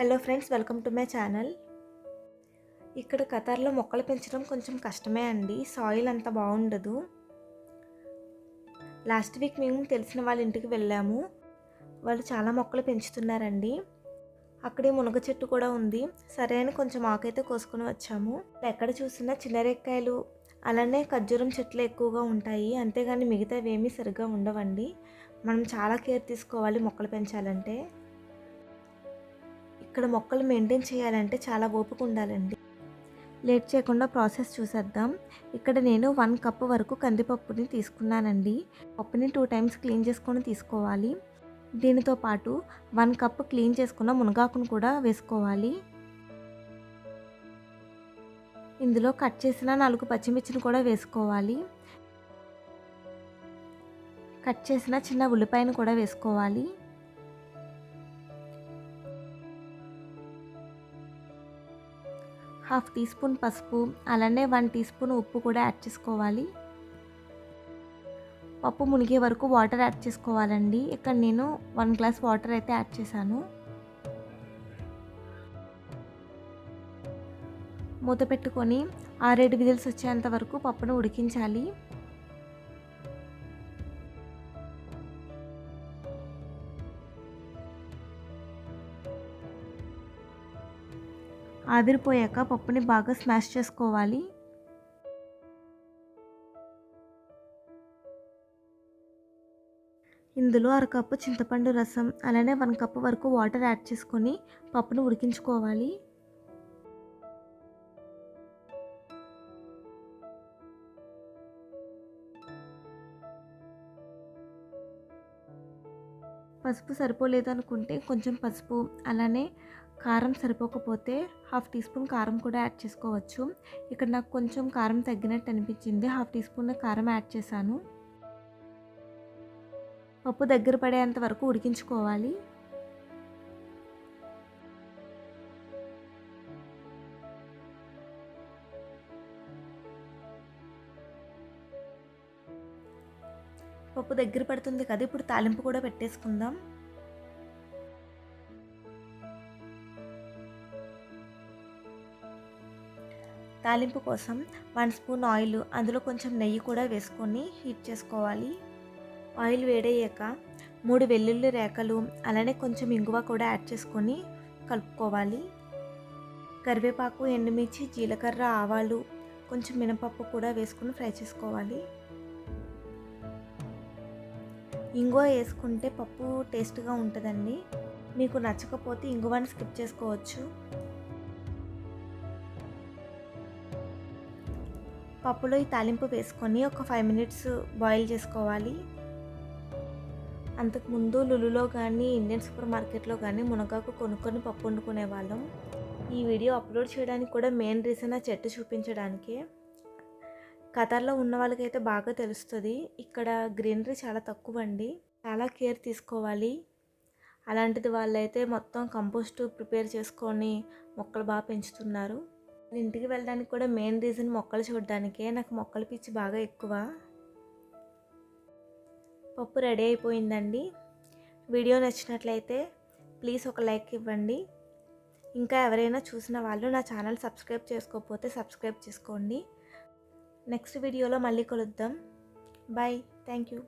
Hello friends welcome to my channel ఇక్కడ ఖతార్లో మొక్కలు పెంచడం కొంచెం కష్టమే అండి. సాయిల్ అంత బాగుండదు. లాస్ట్ వీక్ మేము తెలిసిన వాళ్ళ ఇంటికి వెళ్ళాము. వాళ్ళు చాలా మొక్కలు పెంచుతున్నారండి. అక్కడే మునగ చెట్టు కూడా ఉంది. సరే అని కొంచెం ఆకైతే కోసుకొని వచ్చాము. ఎక్కడ చూసినా చిన్నరెక్కాయలు అలానే ఖర్జూరం చెట్లు ఎక్కువగా ఉంటాయి. అంతేగాని మిగతావి ఏమీ సరిగ్గా ఉండవండి. మనం చాలా కేర్ తీసుకోవాలి మొక్కలు పెంచాలంటే. ఇక్కడ మొక్కలు మెయింటైన్ చేయాలంటే చాలా ఓపిక ఉండాలండి లేట్ చేయకుండా ప్రాసెస్ చూసేద్దాం. ఇక్కడ నేను వన్ కప్ వరకు కందిపప్పుని తీసుకున్నానండి. పప్పుని టూ టైమ్స్ క్లీన్ చేసుకొని తీసుకోవాలి. దీనితో పాటు వన్ కప్ క్లీన్ చేసుకున్న మునగాకును కూడా వేసుకోవాలి. ఇందులో కట్ చేసిన నాలుగు పచ్చిమిర్చిని కూడా వేసుకోవాలి. కట్ చేసిన చిన్న ఉల్లిపాయను కూడా వేసుకోవాలి. హాఫ్ టీ స్పూన్ పసుపు అలానే వన్ టీ స్పూన్ ఉప్పు కూడా యాడ్ చేసుకోవాలి. పప్పు మునిగే వరకు వాటర్ యాడ్ చేసుకోవాలండి. ఇక్కడ నేను వన్ గ్లాస్ వాటర్ అయితే యాడ్ చేశాను. మూత పెట్టుకొని ఆరేడు విజిల్స్ వచ్చేంత వరకు పప్పును ఉడికించాలి. ఆవిరిపోయాక పప్పుని బాగా స్మాష్ చేసుకోవాలి. ఇందులో అరకప్పు చింతపండు రసం అలానే వన్ కప్పు వరకు వాటర్ యాడ్ చేసుకొని పప్పును ఉడికించుకోవాలి. పసుపు సరిపోలేదు అనుకుంటే కొంచెం పసుపు అలానే కారం సరిపోకపోతే హాఫ్ టీ స్పూన్ కారం కూడా యాడ్ చేసుకోవచ్చు. ఇక్కడ నాకు కొంచెం కారం తగ్గినట్టు అనిపించింది. హాఫ్ టీ స్పూన్ కారం యాడ్ చేశాను. పప్పు దగ్గర పడేంత వరకు ఉడికించుకోవాలి. పప్పు దగ్గర పడుతుంది కదా ఇప్పుడు తాలింపు కూడా పెట్టేసుకుందాం. తాలింపు కోసం వన్ స్పూన్ ఆయిల్ అందులో కొంచెం నెయ్యి కూడా వేసుకొని హీట్ చేసుకోవాలి. ఆయిల్ వేడయ్యాక మూడు వెల్లుల్లి రేఖలు అలానే కొంచెం ఇంగువ కూడా యాడ్ చేసుకొని కలుపుకోవాలి. కరివేపాకు ఎండుమిర్చి జీలకర్ర ఆవాలు కొంచెం మినపప్పు కూడా వేసుకుని ఫ్రై చేసుకోవాలి. ఇంగువ వేసుకుంటే పప్పు టేస్ట్గా ఉంటుందండి. మీకు నచ్చకపోతే ఇంగువని స్కిప్ చేసుకోవచ్చు. పప్పులో ఈ తాలింపు వేసుకొని ఒక ఫైవ్ మినిట్స్ బాయిల్ చేసుకోవాలి. అంతకుముందు లులులో కానీ ఇండియన్ సూపర్ మార్కెట్లో కానీ మునగాకు కొనుక్కొని పప్పు వండుకునే వాళ్ళం. ఈ వీడియో అప్లోడ్ చేయడానికి కూడా మెయిన్ రీజన్ ఆ చెట్టు చూపించడానికే. ఖతార్లో ఉన్న వాళ్ళకైతే బాగా తెలుస్తుంది. ఇక్కడ గ్రీనరీ చాలా తక్కువ అండి చాలా కేర్ తీసుకోవాలి. అలాంటిది వాళ్ళైతే మొత్తం కంపోస్ట్ ప్రిపేర్ చేసుకొని మొక్కలు బాగా పెంచుతున్నారు. ఇంటికి వెళ్ళడానికి కూడా మెయిన్ రీజన్ మొక్కలు చూడడానికే. నాకు మొక్కల పిచ్చి బాగా ఎక్కువ. పప్పు రెడీ అయిపోయిందండి. వీడియో నచ్చినట్లయితే ప్లీజ్ ఒక లైక్ ఇవ్వండి. ఇంకా ఎవరైనా చూసిన వాళ్ళు నా ఛానల్ సబ్స్క్రైబ్ చేసుకోకపోతే సబ్స్క్రైబ్ చేసుకోండి. నెక్స్ట్ వీడియోలో మళ్ళీ కలుద్దాం. బాయ్. Thank you.